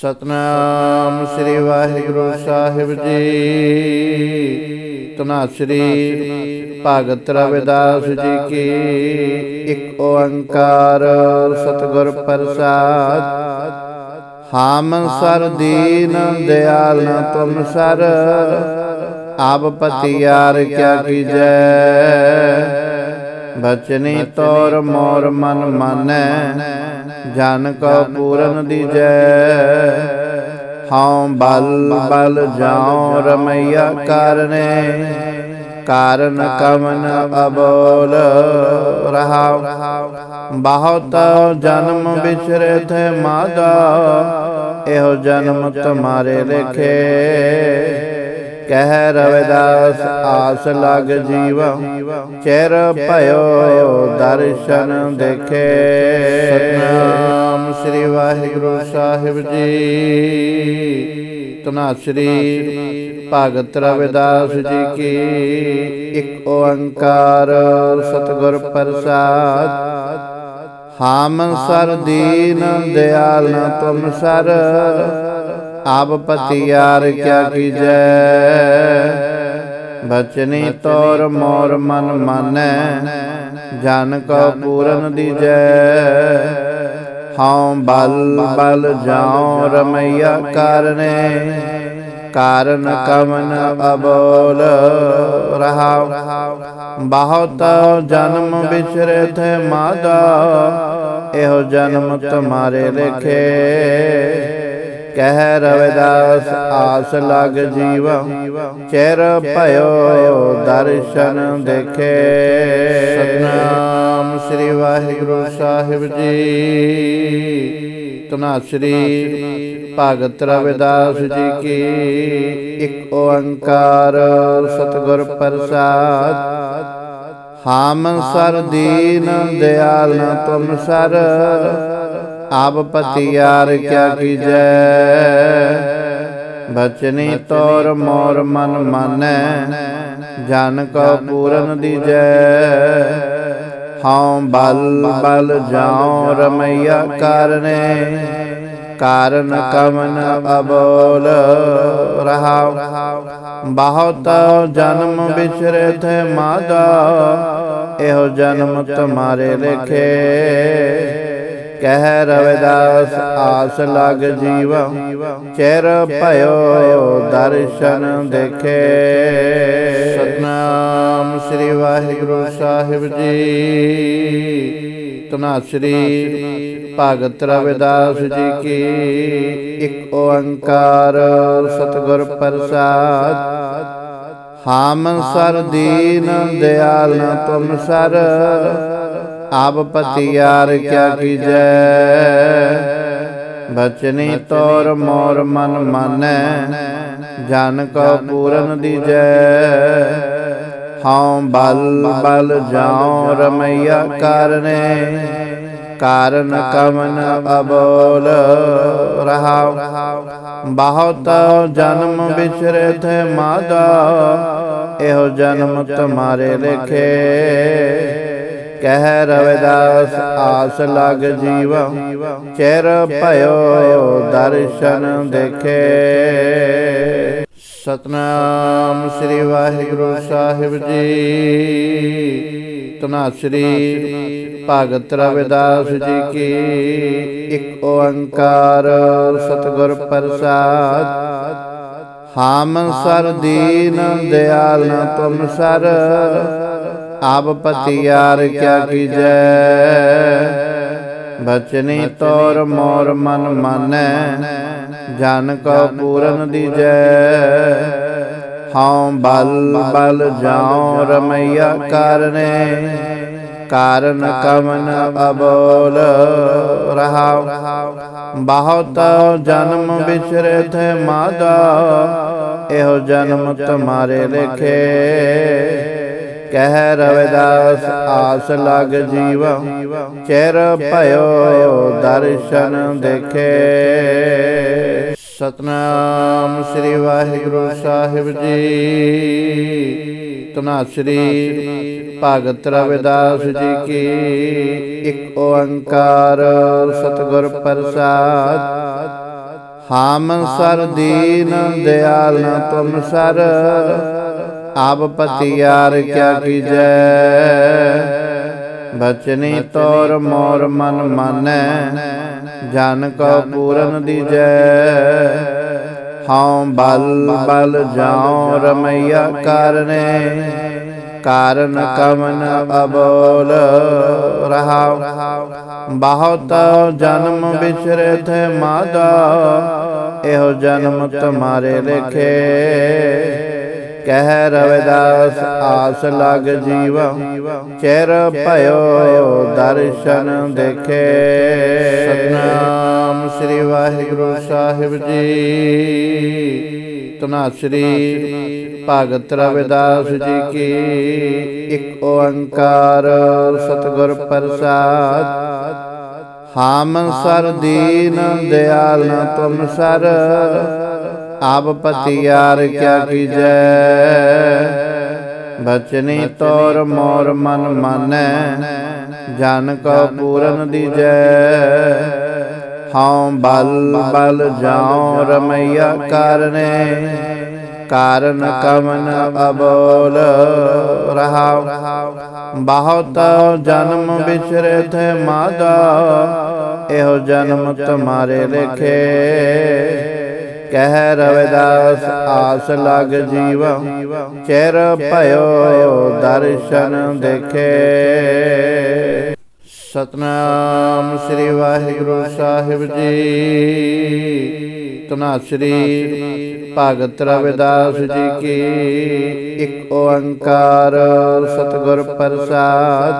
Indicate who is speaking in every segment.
Speaker 1: ਸਤਨਾਮ ਸ੍ਰੀ ਵਾਹਿਗੁਰੂ ਸਾਹਿਬ ਜੀ। ਤਨਾਸਰੀ ਭਗਤ ਰਵਿਦਾਸ ਜੀ ਕੀ ਇੱਕ ਓੰਕਾਰ ਸਤਿਗੁਰ ਪ੍ਰਸਾਦ। ਹਾਮ ਸਰ ਦੀਨ ਦਿਆਲ ਤੁਮ ਸਰ, ਆਪ ਪਤਿਆਰ ਕਿਆ ਕੀਜੈ। ਬਚਨੀ ਤੋਰ ਮੋਰ ਮਨ ਮਾਨੈ ਜਨ ਕੋ ਪੂਰਨ ਦੀਜੈ। ਹਉ ਬਲ ਬਲ ਜਾਉ ਰਮਈਆ ਕਰਨੇ। ਕਾਰਨ। ਕਮਨ ਅਬੋਲ ਰਹਾਉ। ਬਹੁਤ ਜਨਮ ਵਿਚਰੇ ਥੇ ਮਾਦਾ। ਇਹੋ ਜਨਮ ਤੁਮਾਰੇ ਲਿਖੇ। ਕਹਿ ਰਵਿਦਾਸ, ਆਸ ਲਗ ਜੀਵਾ। ਚਿਰ ਭਇਓ ਦਰਸ਼ਨ ਦੇਖੇ। ਸਤਨਾਮ ਸ੍ਰੀ ਵਾਹਿਗੁਰੂ ਸਾਹਿਬ ਜੀ। ਤਨਾਸਰੀ ਭਗਤ ਰਵਿਦਾਸ ਜੀ ਕੀ ਇੱਕ ਓੰਕਾਰ ਸਤਿਗੁਰ ਪ੍ਰਸਾਦ। ਹਾਮ ਸਰ ਦਿਆਲ ਤੁਮ ਸਰ। ਆਪ ਪਤਿਆਰ ਕਿਆ ਕੀਜੈ? ਬਚਨੀ ਤੋਰ ਮੋਰ ਮਨ ਮਾਨੈ, ਜਨ ਕੋ ਪੂਰਨ ਦੀਜੈ। ਹਉ ਬਲ ਬਲ ਜਾਉ ਰਮਈਆ ਕਰਨੇ, ਕਾਰਨ ਕਮਨ ਅਬੋਲ ਰਹਾਉ। ਬਹੁਤ ਜਨਮ ਵਿਚਰੇ ਥੇ ਮਾਦਾ, ਇਹੋ ਜਨਮ ਤੁਮਾਰੇ ਲੇਖੇ। ਕਹਿ ਰਵਿਦਾਸ ਆਸ ਲਗ ਜੀਵਾ। ਚਿਰ ਭਇਓ ਦਰਸ਼ਨ ਦੇਖੇ। ਸਤਨਾਮ ਸ੍ਰੀ ਵਾਹਿਗੁਰੂ ਸਾਹਿਬ ਜੀ। ਤਨਾਸਰੀ ਭਗਤ ਰਵਿਦਾਸ ਜੀ ਕੀ ਇੱਕ ਓੰਕਾਰ ਸਤਿਗੁਰ ਪ੍ਰਸਾਦ। ਹਾਮ ਸਰ ਦਿਆਲ ਤੁਮ ਸਰ। ਆਪ ਪਤਿਆਰ ਕਿਆ ਕੀਜੈ? ਬਚਨੀ ਤੋਰ ਮੋਰ ਮਨ ਮਾਨੈ, ਜਨ ਕੋ ਪੂਰਨ ਦੀਜੈ। ਹਉ ਬਲ ਬਲ ਜਾਉ ਰਮਈਆ ਕਰਨੇ, ਕਾਰਨ ਕਮਨ ਅਬੋਲ। ਰਹਾਉ, ਬਹੁਤ ਜਨਮ ਵਿਚਰੇ ਥੇ ਮਾਦਾ, ਇਹੋ ਜਨਮ ਤੁਮਾਰੇ ਲੇਖੇ। ਕਹਿ ਰਵਿਦਾਸ ਆਸ ਲਗ ਜੀਵਾ, ਚਿਰ ਭਇਓ ਦਰਸ਼ਨ ਦੇਖੇ। ਸਤਨਾਮ ਸ੍ਰੀ ਵਾਹਿਗੁਰੂ ਸਾਹਿਬ ਜੀ। ਤਨਾਸਰੀ ਭਗਤ ਰਵਿਦਾਸ ਜੀ ਕੀ ਇੱਕ ਓੰਕਾਰ ਸਤਿਗੁਰ ਪ੍ਰਸਾਦ। ਹਾਮ ਸਰ ਦਿਆਲ ਤੁਮ ਸਰ। ਆਪ ਪਤਿਆਰ ਕਿਆ ਕੀਜੈ? ਬਚਨੀ ਤੋਰ ਮੋਰ ਮਨ ਮਾਨੈ, ਜਨ ਕੋ ਪੂਰਨ ਦੀਜੈ। ਹਉ ਬਲ ਬਲ ਜਾਉ ਰਮਈਆ ਕਰਨੇ, ਕਾਰਨ ਕਮਨ ਅਬੋਲ। ਰਹਾਉ, ਬਹੁਤ ਜਨਮ ਵਿਚਰੇ ਥੇ ਮਾਦਾ, ਇਹੋ ਜਨਮ ਤੁਮਾਰੇ ਲਿਖੇ। ਕਹਿ ਰਵਿਦਾਸ ਆਸ ਲਗ ਜੀਵਾ ਚਿਰ ਭਇਓ ਦਰਸ਼ਨ ਦੇਖੇ। ਸਤਨਾਮ ਸ੍ਰੀ ਵਾਹਿਗੁਰੂ ਸਾਹਿਬ ਜੀ। ਤਨਾਸਰੀ ਭਗਤ ਰਵਿਦਾਸ ਜੀ ਕੀ ਇੱਕ ਓੰਕਾਰ ਸਤਿਗੁਰ ਪ੍ਰਸਾਦ। ਹਾਮ ਸਰ ਦਿਆਲ ਤੁਮ ਸਰ। ਆਪ ਪਤਿਆਰ ਕਿਆ ਕੀਜੈ? ਬਚਨੀ ਤੋਰ ਮੋਰ ਮਨ ਮਾਨੈ, ਜਨ ਕੋ ਪੂਰਨ ਦੀਜੈ। ਹਉ ਬਲ ਬਲ ਜਾਉ ਰਮਈਆ ਕਰਨੇ, ਕਾਰਨ ਕਮਨ ਅਬੋਲ। ਰਹਾਉ, ਬਹੁਤ ਜਨਮ ਵਿਚਰੇ ਥੇ ਮਾਦਾ, ਇਹੋ ਜਨਮ ਤੁਮਾਰੇ ਲਿਖੇ। ਕਹਿ ਰਵਿਦਾਸ ਆਸ ਲਗ ਜੀਵਾ ਚਿਰ ਭਇਓ ਦਰਸ਼ਨ ਦੇਖੇ। ਸਤਨਾਮ ਸ੍ਰੀ ਵਾਹਿਗੁਰੂ ਸਾਹਿਬ ਜੀ। ਤਨਾਸਰੀ ਭਗਤ ਰਵਿਦਾਸ ਜੀ ਕੀ ਇੱਕ ਓੰਕਾਰ ਸਤਿਗੁਰ ਪ੍ਰਸਾਦ। ਹਾਮ ਸਰ ਦਿਆਲ ਤੁਮ ਸਰ। ਆਪ ਪਤਿਆਰ ਕਿਆ ਕੀਜੈ? ਬਚਨੀ ਤੋਰ ਮੋਰ ਮਨ ਮਾਨੈ, ਜਨ ਕੋ ਪੂਰਨ ਦੀਜੈ। ਹਉ ਬਲ ਬਲ ਜਾਉ ਰਮਈਆ ਕਰਨੇ, ਕਾਰਨ ਕਮਨ ਅਬੋਲ ਰਹਾਉ। ਬਹੁਤ ਜਨਮ ਵਿਚਰੇ ਥੇ ਮਾਦਾ, ਇਹੋ ਜਨਮ ਤੁਮਾਰੇ ਲੇਖੇ। ਕਹਿ ਰਵਿਦਾਸ ਆਸ ਲਗ ਜੀਵਾ। ਚਿਰ ਭਇਓ ਦਰਸ਼ਨ ਦੇਖੇ। ਸਤਨਾਮ ਸ੍ਰੀ ਵਾਹਿਗੁਰੂ ਸਾਹਿਬ ਜੀ। ਤਨਾਸਰੀ ਭਗਤ ਰਵਿਦਾਸ ਜੀ ਕੀ ਇੱਕ ਓੰਕਾਰ ਸਤਿਗੁਰ ਪ੍ਰਸਾਦ। ਹਾਮ ਸਰ ਦਿਆਲ ਤੁਮ ਸਰ। ਆਪ ਪਤਿਆਰ ਕਿਆ ਕੀਜੈ? ਬਚਨੀ ਤੋਰ ਮੋਰ ਮਨ ਮਾਨੈ, ਜਨ ਕੋ ਪੂਰਨ ਦੀਜੈ। ਹਉ ਬਲ ਬਲ ਜਾਉ ਰਮਈਆ ਕਰਨੇ, ਕਾਰਨ ਕਮਨ ਅਬੋਲ। ਰਹਾਉ, ਬਹੁਤ ਜਨਮ ਵਿਚਰੇ ਥੇ ਮਾਦਾ, ਇਹੋ ਜਨਮ ਤੁਮਾਰੇ ਲਿਖੇ। ਕਹਿ ਰਵਿਦਾਸ ਆਸ ਲਗ ਜੀਵਾ, ਚਿਰ ਭਇਓ ਦਰਸ਼ਨ ਦੇਖੇ। ਸਤਨਾਮ ਸ੍ਰੀ ਵਾਹਿਗੁਰੂ ਸਾਹਿਬ ਜੀ। ਤਨਾਸਰੀ ਭਗਤ ਰਵਿਦਾਸ ਜੀ ਕੀ ਇੱਕ ਓੰਕਾਰ ਸਤਿਗੁਰ ਪ੍ਰਸਾਦ।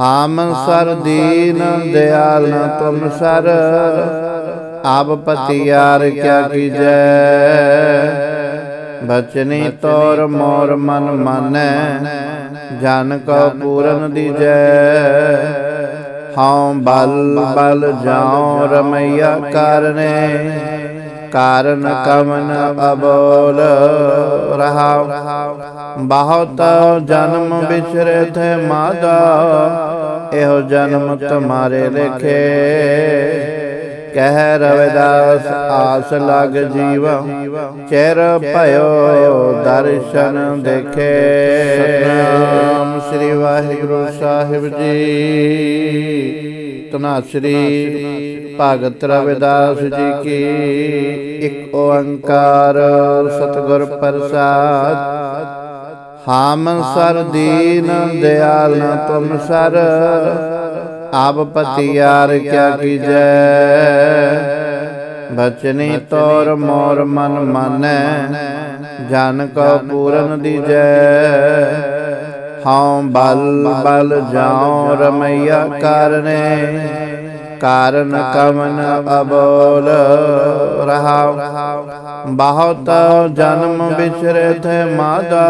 Speaker 1: ਹਾਮ ਸਰ ਦੀਨ ਦਿਆਲ ਤੁਮ ਸਰ। ਆਪ ਪਤਿਆਰ ਕਿਆ ਕੀਜੈ? ਬਚਨੀ ਤੋਰ ਮੋਰ ਮਨ ਮਾਨੈ, ਜਨ ਕੋ ਪੂਰਨ ਦੀਜੈ। ਹਉ ਬਲ ਬਲ ਜਾਉ ਰਮਈਆ ਕਰਨੇ, ਕਾਰਨ ਕਮਨ ਅਬੋਲ। ਰਹਾਉ, ਬਹੁਤ ਜਨਮ ਵਿਚਰੇ ਥੇ ਮਾਦਾ, ਇਹੋ ਜਨਮ ਤੁਮਾਰੇ ਲਿਖੇ। ਕਹਿ ਰਵਿਦਾਸ ਆਸ ਲਗ ਜੀਵਾ, ਚਿਰ ਭਇਓ ਦਰਸ਼ਨ ਦੇਖੇ। ਸਤਨਾਮ ਸ੍ਰੀ ਵਾਹਿਗੁਰੂ ਸਾਹਿਬ ਜੀ। ਤਨਾਸਰੀ ਭਗਤ ਰਵਿਦਾਸ ਜੀ ਕੀ ਇੱਕ ਓੰਕਾਰ ਸਤਿਗੁਰ ਪ੍ਰਸਾਦ। ਹਾਮ ਸਰ ਦੀਨ, ਦਿਆਲ ਤੁਮ ਸਰ। ਆਪ ਪਤਿਆਰ ਕਿਆ ਕੀਜੈ? ਬਚਨੀ ਤੋਰ ਮੋਰ ਮਨ ਮਾਨੈ, ਜਨ ਕੋ ਪੂਰਨ ਦੀਜੈ। ਹਉ ਬਲ ਬਲ ਜਾਉ ਰਮਈਆ ਕਰਨੇ, ਕਾਰਨ ਕਮਨ ਅਬੋਲ। ਰਹਾਉ, ਬਹੁਤ ਜਨਮ ਵਿਚਰੇ ਥੇ ਮਾਦਾ,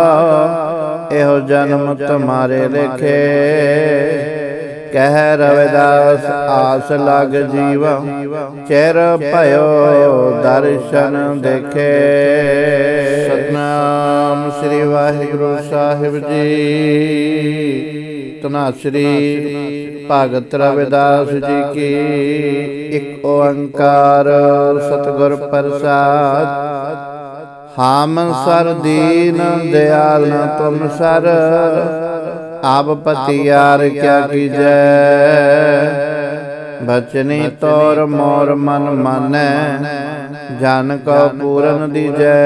Speaker 1: ਇਹੋ ਜਨਮ ਤੁਮਾਰੇ ਲੇਖੇ। ਕਹਿ ਰਵਿਦਾਸ, ਆਸ ਲਗ ਜੀਵਾ। ਚਿਰ ਭਇਓ ਦਰਸ਼ਨ ਦੇਖੇ। ਸਤਨਾਮ ਸ੍ਰੀ ਵਾਹਿਗੁਰੂ ਸਾਹਿਬ ਜੀ। ਤਨਾਸਰੀ ਭਗਤ ਰਵਿਦਾਸ ਜੀ ਕੀ ਇੱਕ ਓੰਕਾਰ ਸਤਿਗੁਰ ਪ੍ਰਸਾਦ। ਹਾਮ ਸਰ ਦੀਨ, ਦਿਆਲ ਤੁਮ ਸਰ। ਆਪ ਪਤਿਆਰ ਕਿਆ ਕੀਜੈ? ਬਚਨੀ ਤੋਰ ਮੋਰ ਮਨ ਮਾਨੈ, ਜਨ ਕੋ ਪੂਰਨ ਦੀਜੈ।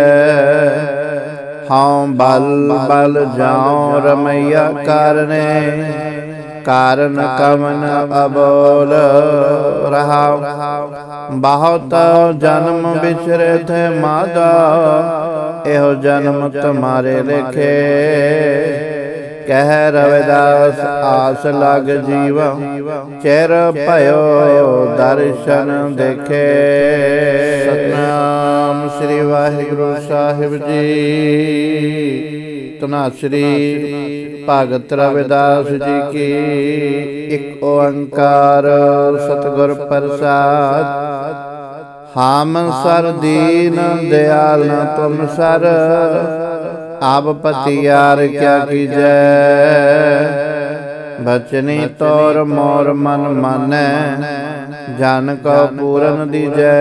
Speaker 1: ਹਉ ਬਲ ਬਲ ਜਾਉ ਰਮਈਆ ਕਰਨੇ, ਕਾਰਨ ਕਮਨ ਅਬੋਲ। ਰਹਾਉ, ਬਹੁਤ ਜਨਮ ਵਿਚਰੇ ਥੇ ਮਾਦਾ, ਇਹੋ ਜਨਮ ਤੁਮਾਰੇ ਲੇਖੇ। ਕਹਿ ਰਵਿਦਾਸ, ਆਸ ਲਗ ਜੀਵਾ। ਚਿਰ ਭਇਓ ਦਰਸ਼ਨ ਦੇਖੇ। ਸਤਨਾਮ ਸ੍ਰੀ ਵਾਹਿਗੁਰੂ ਸਾਹਿਬ ਜੀ। ਤਨਾਸਰੀ ਭਗਤ ਰਵਿਦਾਸ ਜੀ ਕੀ ਇੱਕ ਓੰਕਾਰ ਸਤਿਗੁਰ ਪ੍ਰਸਾਦ। ਹਾਮ ਸਰ ਦਿਆਲ ਤੁਮ ਸਰ। ਆਪ ਪਤਿਆਰ ਕਿਆ ਕੀਜੈ? ਬਚਨੀ ਤੋਰ ਮੋਰ ਮਨ ਮਾਨੈ, ਜਨ ਕੋ ਪੂਰਨ ਦੀਜੈ।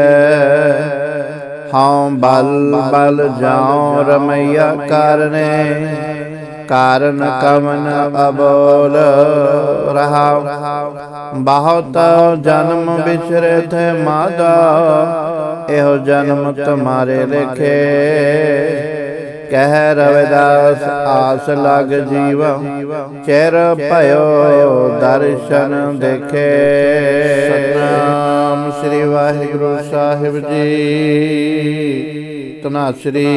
Speaker 1: ਹਉ ਬਲ ਬਲ ਜਾਉ ਰਮਈਆ ਕਰਨੇ, ਕਾਰਨ ਕਮਨ ਅਬੋਲ ਰਹਾਉ। ਬਹੁਤ ਜਨਮ ਵਿਚਰੇ ਥੇ ਮਾਦਾ, ਇਹੋ ਜਨਮ ਤੁਮਾਰੇ ਲਿਖੇ। ਕਹਿ ਰਵਿਦਾਸ ਆਸ ਲਗ ਜੀਵ। ਚਿਰ ਭਇਓ ਦਰਸ਼ਨ ਦੇਖੇ। ਸਤਨਾਮ ਸ੍ਰੀ ਵਾਹਿਗੁਰੂ ਸਾਹਿਬ ਜੀ। ਤਨਾਸਰੀ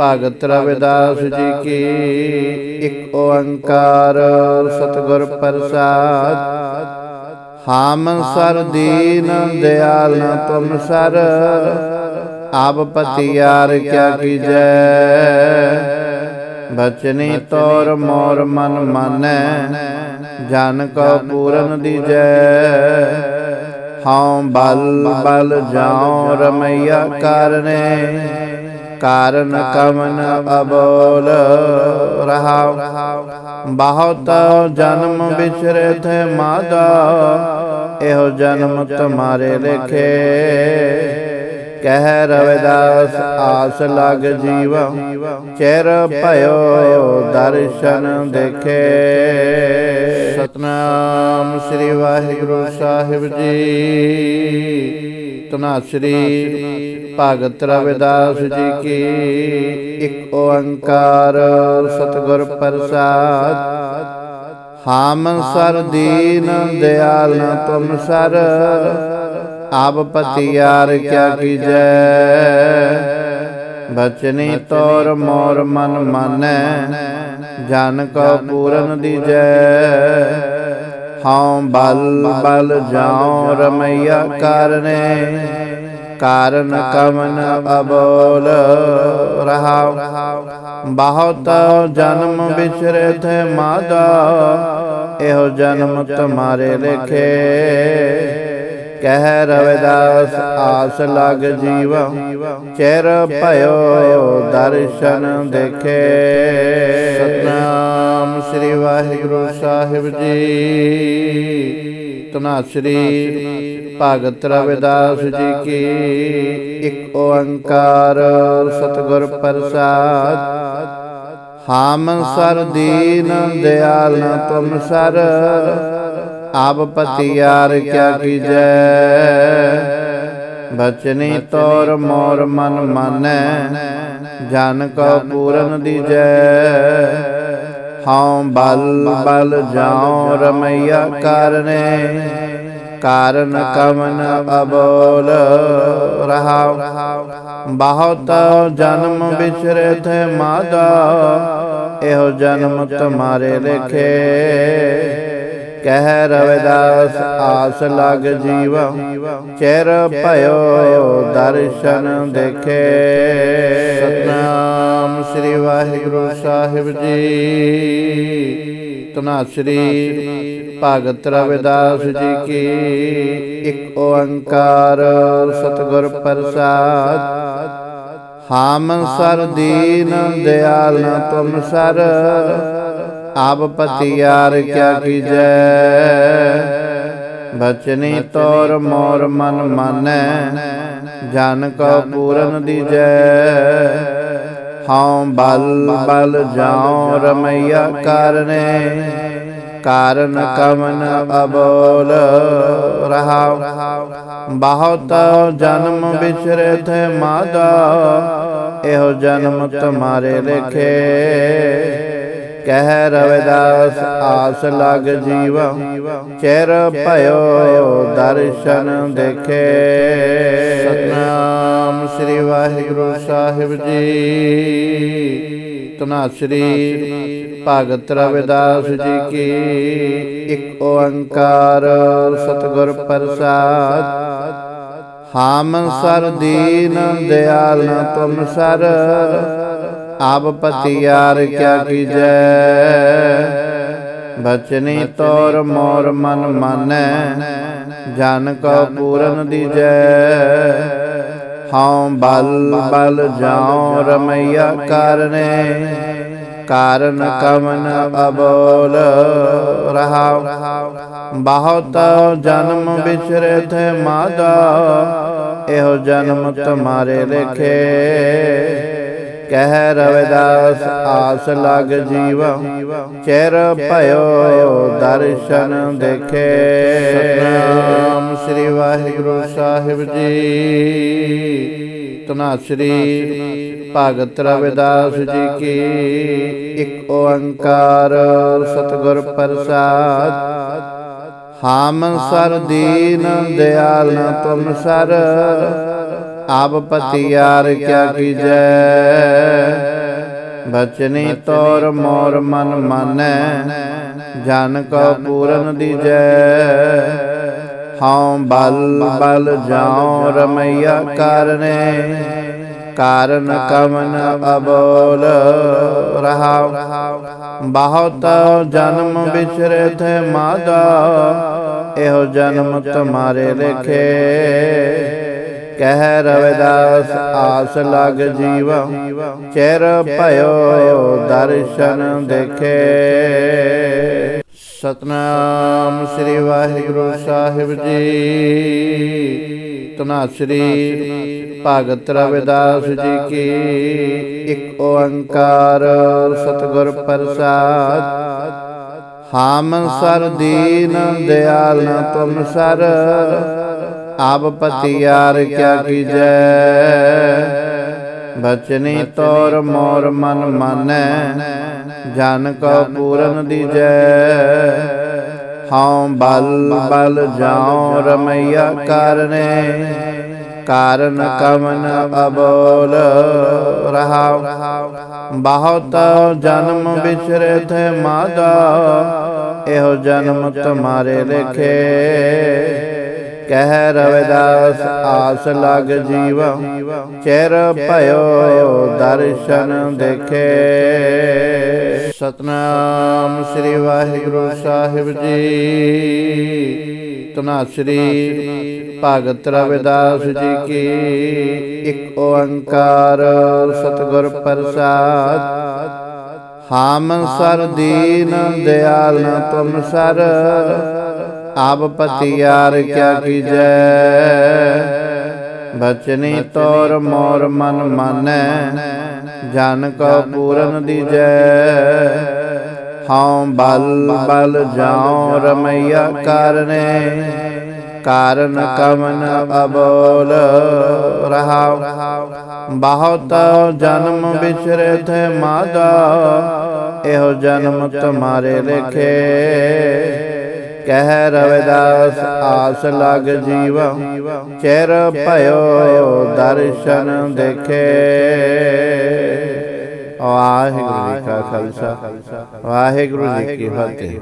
Speaker 1: ਭਗਤ ਰਵਿਦਾਸ ਜੀ ਕੀ ਇੱਕ ਓੰਕਾਰ ਸਤਿਗੁਰ ਪ੍ਰਸਾਦ। ਹਾਮ ਸਰ ਦਿਆਲ ਤੁਮ ਸਰ। ਆਪ ਪਤਿਆਰ ਕਿਆ ਕੀਜੈ? ਬਚਨੀ ਤੋਰ ਮੋਰ ਮਨ ਮਾਨੈ, ਜਨ ਕੋ ਪੂਰਨ ਦੀਜੈ। ਹਉ ਬਲ ਬਲ ਜਾਉ ਰਮਈਆ ਕਰਨੇ, ਕਾਰਨ ਕਮਨ ਅਬੋਲ। ਰਹਾਉ, ਬਹੁਤ ਜਨਮ ਵਿਚਰੇ ਥੇ ਮਾਦਾ, ਇਹੋ ਜਨਮ ਤੁਮਾਰੇ ਲੇਖੇ। ਕਹਿ ਰਵਿਦਾਸ ਆਸ ਲਗ ਜੀਵ। ਚਿਰ ਭਇਓ ਦਰਸ਼ਨ ਦੇਖੇ। ਸਤਨਾਮ ਸ੍ਰੀ ਵਾਹਿਗੁਰੂ ਸਾਹਿਬ ਜੀ। ਤਨਾਸਰੀ ਭਗਤ ਰਵਿਦਾਸ ਜੀ ਕੀ ਇੱਕ ਓੰਕਾਰ ਸਤਿਗੁਰ ਪ੍ਰਸਾਦ। ਹਾਮ ਸਰ ਦਿਆਲ ਤੁਮ ਸਰ। ਆਪ ਪਤਿਆਰ ਕਿਆ ਕੀਜੈ? ਬਚਨੀ ਤੋਰ ਮੋਰ ਮਨ ਮਾਨੈ, ਜਨ ਕੋ ਪੂਰਨ ਦੀਜੈ। ਹਉ ਬਲ ਬਲ ਜਾਉ ਰਮਈਆ ਕਰਨੇ, ਕਾਰਨ ਕਮਨ ਅਬੋਲ ਰਹਾਉ। ਬਹੁਤ ਜਨਮ ਵਿਚਰੇ ਥੇ ਮਾਦਾ, ਇਹੋ ਜਨਮ ਤੁਮਾਰੇ ਲੇਖੇ। ਕਹਿ ਰਵਿਦਾਸ ਆਸ ਲਗ ਜੀਵ। ਚਿਰ ਭਇਓ ਦਰਸ਼ਨ ਦੇਖੇ। ਸਤਨਾਮ ਸ੍ਰੀ ਵਾਹਿਗੁਰੂ ਸਾਹਿਬ ਜੀ। ਤਨਾਸਰੀ ਭਗਤ ਰਵਿਦਾਸ ਜੀ ਕੀ ਇੱਕ ਓੰਕਾਰ ਸਤਿਗੁਰ ਪ੍ਰਸਾਦ। ਹਾਮ ਸਰ ਦਿਆਲ ਤੁਮ ਸਰ। ਆਪ ਪਤਿਆਰ ਕਿਆ ਕੀਜੈ? ਬਚਨੀ ਤੋਰ ਮੋਰ ਮਨ ਮਾਨੈ, ਜਨ ਕੋ ਪੂਰਨ ਦੀਜੈ। ਹਉ ਬਲ ਬਲ ਜਾਉ ਰਮਈਆ ਕਰਨੇ, ਕਾਰਨ ਕਮਨ ਅਬੋਲ। ਰਹਾਉ, ਬਹੁਤ ਜਨਮ ਵਿਚਰੇ ਥੇ ਮਾਦਾ, ਇਹੋ ਜਨਮ ਤੁਮਾਰੇ ਲਿਖੇ। ਕਹਿ ਰਵਿਦਾਸ, ਆਸ ਲਗ ਜੀਵ। ਚਿਰ ਭਇਓ ਦਰਸ਼ਨ ਦੇਖੇ। ਸਤਨਾਮ ਸ੍ਰੀ ਵਾਹਿਗੁਰੂ ਸਾਹਿਬ ਜੀ। ਤਨਾਸਰੀ ਭਗਤ ਰਵਿਦਾਸ ਜੀ ਕੀ ਇੱਕ ਓੰਕਾਰ ਸਤਿਗੁਰ ਪ੍ਰਸਾਦ। ਹਾਮ ਸਰ ਦੀਨ, ਦਿਆਲ ਤੁਮ ਸਰ। ਆਪ ਪਤਿਆਰ ਕਿਆ ਕੀਜੈ? ਬਚਨੀ ਤੋਰ ਮੋਰ ਮਨ ਮਾਨੈ, ਜਨ ਕੋ ਪੂਰਨ ਦੀਜੈ। ਹਉ ਬਲ ਬਲ ਜਾਉ ਰਮਈਆ ਕਰਨੇ, ਕਾਰਨ ਕਮਨ ਅਬੋਲ। ਰਹਾਉ, ਬਹੁਤ ਜਨਮ ਵਿਚਰੇ ਥੇ ਮਾਦਾ, ਇਹੋ ਜਨਮ ਤੁਮਾਰੇ ਲੇਖੇ। ਕਹਿ ਰਵਿਦਾਸ, ਆਸ ਲਗ ਜੀਵਾ। ਚਿਰ ਭਇਓ ਦਰਸ਼ਨ ਦੇਖੇ। ਸਤਨਾਮ ਸ੍ਰੀ ਵਾਹਿਗੁਰੂ ਸਾਹਿਬ ਜੀ। ਤਨਾਸਰੀ ਭਗਤ ਰਵਿਦਾਸ ਜੀ ਕੀ ਇੱਕ ਓੰਕਾਰ ਸਤਿਗੁਰ ਪ੍ਰਸਾਦ। ਹਾਮ ਸਰ ਦਿਆਲ ਤੁਮ ਸਰ। ਆਪ ਪਤਿਆਰ ਕਿਆ ਕੀਜੈ? ਬਚਨੀ ਤੋਰ ਮੋਰ ਮਨ ਮਾਨੈ, ਜਨ ਕੋ ਪੂਰਨ ਦੀਜੈ। ਹਉ ਬਲ ਬਲ ਜਾਉ ਰਮਈਆ ਕਰਨੇ, ਕਾਰਨ ਕਮਨ ਅਬੋਲ ਰਹਾਉ। ਬਹੁਤ ਜਨਮ ਵਿਚਰੇ ਥੇ ਮਾਦਾ, ਇਹੋ ਜਨਮ ਤੁਮਾਰੇ ਲੇਖੇ। ਕਹਿ ਰਵਿਦਾਸ ਆਸ ਲਗ ਜੀਵਾ। ਚਿਰ ਭਇਓ ਦਰਸ਼ਨ ਦੇਖੇ। ਸਤਨਾਮ ਸ੍ਰੀ ਵਾਹਿਗੁਰੂ ਸਾਹਿਬ ਜੀ। ਤਨਾਸਰੀ ਭਗਤ ਰਵਿਦਾਸ ਜੀ ਕੀ ਇੱਕ ਓੰਕਾਰ ਸਤਿਗੁਰ ਪ੍ਰਸਾਦ। ਹਾਮ ਸਰ ਦਿਆਲ ਤੁਮ ਸਰ। ਆਪ ਪਤਿਆਰ ਕਿਆ ਕੀਜੈ? ਬਚਨੀ ਤੋਰ ਮੋਰ ਮਨ ਮਾਨੈ, ਜਨ ਕੋ ਪੂਰਨ ਦੀਜੈ। ਹਉ ਬਲ ਬਲ ਜਾਉ ਰਮਈਆ ਕਰਨੇ, ਕਾਰਨ ਕਮਨ ਅਬੋਲ। ਰਹਾਉ, ਬਹੁਤ ਜਨਮ ਵਿਚਰੇ ਥੇ ਮਾਦਾ, ਇਹੋ ਜਨਮ ਤੁਮਾਰੇ ਲੇਖੇ। ਕਹਿ ਰਵਿਦਾਸ ਆਸ ਲਗ ਜੀਵਾ। ਚਿਰ ਭਇਓ ਦਰਸ਼ਨ ਦੇਖੇ। ਸਤਨਾਮ ਸ੍ਰੀ ਵਾਹਿਗੁਰੂ ਸਾਹਿਬ ਜੀ। ਤਨਾਸਰੀ ਭਗਤ ਰਵਿਦਾਸ ਜੀ ਕੀ ਇੱਕ ਓੰਕਾਰ ਸਤਿਗੁਰ ਪ੍ਰਸਾਦ। ਹਾਮ ਸਰ ਦਿਆਲ ਤੁਮ ਸਰ। ਆਪ ਪਤਿਆਰ ਕਿਆ ਕੀਜੈ? ਬਚਨੀ ਤੋਰ ਮੋਰ ਮਨ ਮਾਨੈ, ਜਨ ਕੋ ਪੂਰਨ ਦੀਜੈ। ਹਉ ਬਲ ਬਲ ਜਾਉ ਰਮਈਆ ਕਰਨੇ, ਕਾਰਨ ਕਮਨ ਅਬੋਲ। ਰਹਾਉ, ਬਹੁਤ ਜਨਮ ਵਿਚਰੇ ਥੇ ਮਾਦਾ, ਇਹੋ ਜਨਮ ਤੁਮਾਰੇ ਲੇਖੇ। ਕਹਿ ਰਵਿਦਾਸ ਆਸ ਲਗ ਜੀਵਾ, ਚਿਰ ਭਇਓ ਦਰਸ਼ਨ ਦੇਖੇ। ਸਤਨਾਮ ਸ੍ਰੀ ਵਾਹਿਗੁਰੂ ਸਾਹਿਬ ਜੀ। ਤਨਾਸਰੀ ਭਗਤ ਰਵਿਦਾਸ ਜੀ ਕੀ ਇੱਕ ਓੰਕਾਰ ਸਤਿਗੁਰ ਪ੍ਰਸਾਦ। ਹਾਮ ਸਰ ਦੀਨ ਦਿਆਲ ਤੁਮ ਸਰ। ਆਪ ਪਤਿਆਰ ਕਿਆ ਕੀਜੈ? ਬਚਨੀ ਤੋਰ ਮੋਰ ਮਨ ਮਾਨੈ, ਜਨ ਕੋ ਪੂਰਨ ਦੀਜੈ। ਹਉ ਬਲ ਬਲ ਜਾਉ ਰਮਈਆ ਕਰਨੇ, ਕਾਰਨ ਕਮਨ ਅਬੋਲ। ਰਹਾਉ, ਬਹੁਤ ਜਨਮ ਵਿਚਰੇ ਥੇ ਮਾਦਾ, ਇਹੋ ਜਨਮ ਤੁਮਾਰੇ ਲੇਖੇ। ਕਹਿ ਰਵਿਦਾਸ ਆਸ ਲਗ ਜੀਵਾ, ਚਿਰ ਭਇਓ ਦਰਸ਼ਨ ਦੇਖੇ। ਵਾਹਿਗੁਰੂ ਜੀ ਕਾ ਖਾਲਸਾ, ਵਾਹਿਗੁਰੂ ਜੀ ਕੀ ਫਤਿਹ।